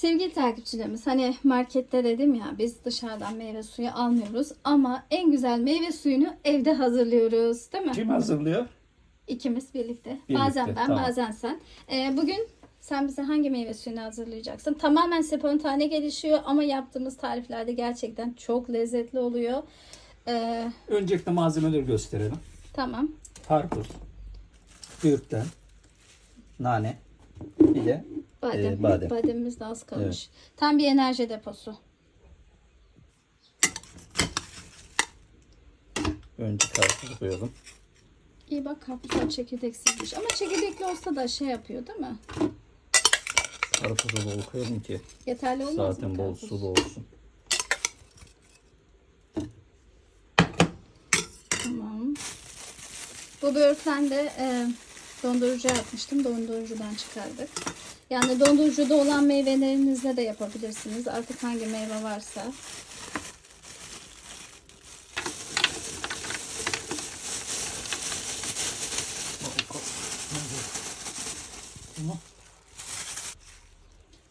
Sevgili takipçilerimiz hani markette dedim ya biz dışarıdan meyve suyu almıyoruz ama en güzel meyve suyunu evde hazırlıyoruz değil mi? Kim hazırlıyor? İkimiz birlikte. Birlikte, bazen ben tamam. bazen sen. Ee, bugün sen bize hangi meyve suyunu hazırlayacaksın? Tamamen spontane gelişiyor ama yaptığımız tariflerde gerçekten çok lezzetli oluyor. Ee, Öncelikle malzemeleri gösterelim. tamam. Karpuz, böğürtlen, nane, bir de Badem. Ee, badem. Bademimiz de az kalmış. Tam bir enerji deposu. önce karpuzu koyalım. İyi bak karpuzlar çekirdeksizmiş. Ama çekirdekli olsa da şey yapıyor değil mi? Karpuzu bol koyalım ki Yeterli olmaz mı zaten bol karpuz? sulu olsun. Tamam. Bu böğürtlen de e, dondurucuya atmıştım. Dondurucudan çıkardık. Yani dondurucuda olan meyvelerinizle de yapabilirsiniz. Artık hangi meyve varsa.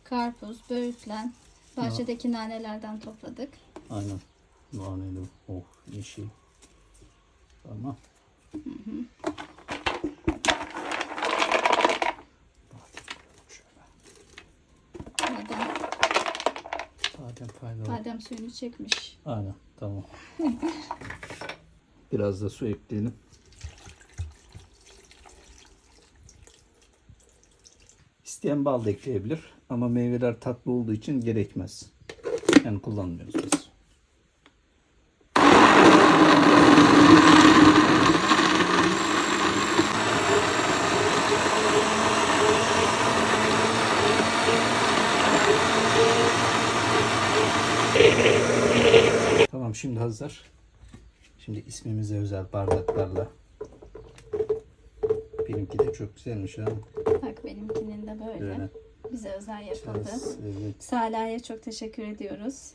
Karpuz, böğürtlen, bahçedeki nanelerden topladık. Aynen. Naneli. Oh yeşil. Tamam. Şöyle. Badem, Badem faydalı. badem suyunu çekmiş. Aynen tamam. Biraz da su ekleyelim. İsteyen bal da ekleyebilir ama meyveler tatlı olduğu için gerekmez. Yani kullanmıyoruz biz. Tamam şimdi hazır. Şimdi ismimize özel bardaklarla. Benimki de çok güzelmiş ha. Bak benimkinin de böyle. Böyle. Bize özel yapıldı. Evet, Salih'e çok teşekkür ediyoruz.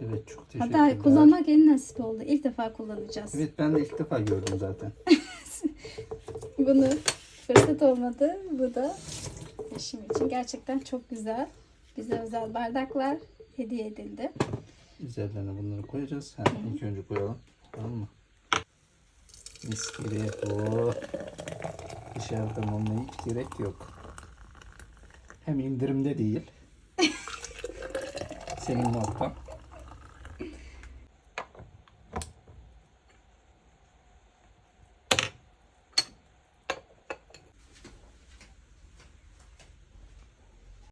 evet çok teşekkürler. Hatta kullanmak en nasip oldu. İlk defa kullanacağız. Evet ben de ilk defa gördüm zaten. Bunu fırsat olmadı. Bu da eşim için gerçekten çok güzel. Bize özel bardaklar hediye edildi. Üzerlerine bunları koyacağız. Ha, ilk önce koyalım. Tamam mı? Mis gibi. Oh. Dışarıdan olmaya hiç gerek yok. Hem indirimde değil. Senin noktan.